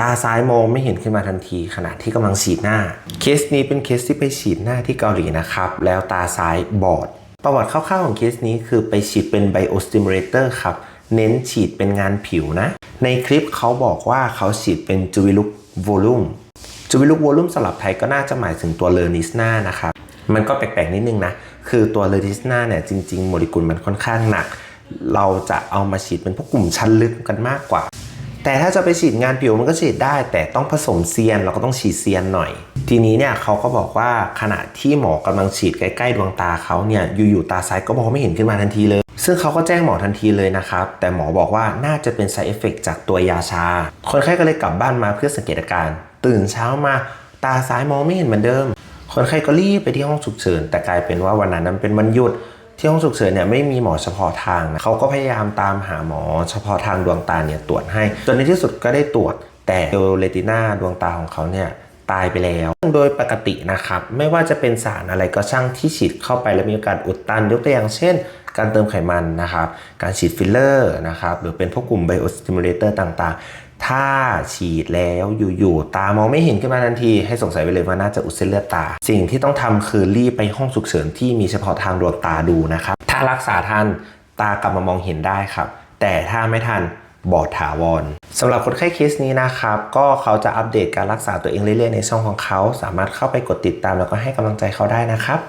ตาซ้ายมองไม่เห็นขึ้นมาทันทีขณะที่กำลังฉีดหน้า เคสนี้เป็นเคสที่ไปฉีดหน้าที่เกาหลีนะครับ แล้วตาซ้ายบอด ประวัติคร่าวๆของเคสนี้คือไปฉีดเป็น biostimulator ครับ เน้นฉีดเป็นงานผิวนะ ในคลิปเขาบอกว่าเขาฉีดเป็นจูวิลุกโวลูมจูวิลุกโวลูมสำหรับไทยก็น่าจะหมายถึงตัวเลอนิสนานะครับ มันก็แปลกๆนิดนึงนะ คือตัวเลอนิสนาเนี่ยจริงๆโมเลกุลมันค่อนข้างหนัก เราจะเอามาฉีดเป็นพวกกลุ่มชั้นลึกกันมากกว่า แต่ถ้าจะไปฉีดงานผิวมันก็ฉีดได้ แต่ต้องผสมเซียนเราก็ต้องฉีดเซียนหน่อย ทีนี้เนี่ยเขาก็บอกว่าขณะที่หมอกำลังฉีดใกล้ๆดวงตาเขาเนี่ยอยู่ๆตาซ้ายก็มองไม่เห็นขึ้นมาทันทีเลย ซึ่งเขาก็แจ้งหมอทันทีเลยนะครับ แต่หมอบอกว่าน่าจะเป็น side effect จากตัวยาชา คนไข้ก็เลยกลับบ้านมาเพื่อสังเกตอาการ ตื่นเช้ามาตาซ้ายมองไม่เห็นเหมือนเดิม คนไข้ก็รีบไปที่ห้องฉุกเฉินแต่กลายเป็นว่าวันนั้นนั้นเป็นวันหยุด ที่ห้องฉุกเฉินเนี่ยไม่มีหมอเฉพาะทางนะเขาก็พยายามตามหาหมอเฉพาะทางดวงตาเนี่ยตรวจให้ จนในที่สุดก็ได้ตรวจ แต่เรติน่าดวงตาของเขาเนี่ยตายไปแล้ว โดยปกตินะครับ ไม่ว่าจะเป็นสารอะไรก็ช่างที่ฉีดเข้าไปแล้วมีโอกาสอุดตันยกตัวอย่างเช่น การเติมไขมันนะครับ การฉีดฟิลเลอร์นะครับ หรือเป็นพวกกลุ่มไบโอสติมูเลเตอร์ต่างๆ ถ้าฉีดแล้วอยู่ๆตามองไม่เห็นขึ้นมาทันที ให้สงสัยไปเลยว่าน่าจะอุดเส้นเลือดตา สิ่งที่ต้องทำคือรีบไปห้องฉุกเฉินที่มีเฉพาะทางดวงตาดูนะครับ ถ้ารักษาทันตากลับมามองเห็นได้ครับ แต่ถ้าไม่ทันบอดถาวรสำหรับคนไข้เคสนี้นะครับ ก็เขาจะอัปเดตการรักษาตัวเองเรื่อยๆในช่องของเขา สามารถเข้าไปกดติดตามแล้วก็ให้กำลังใจเขาได้นะครับ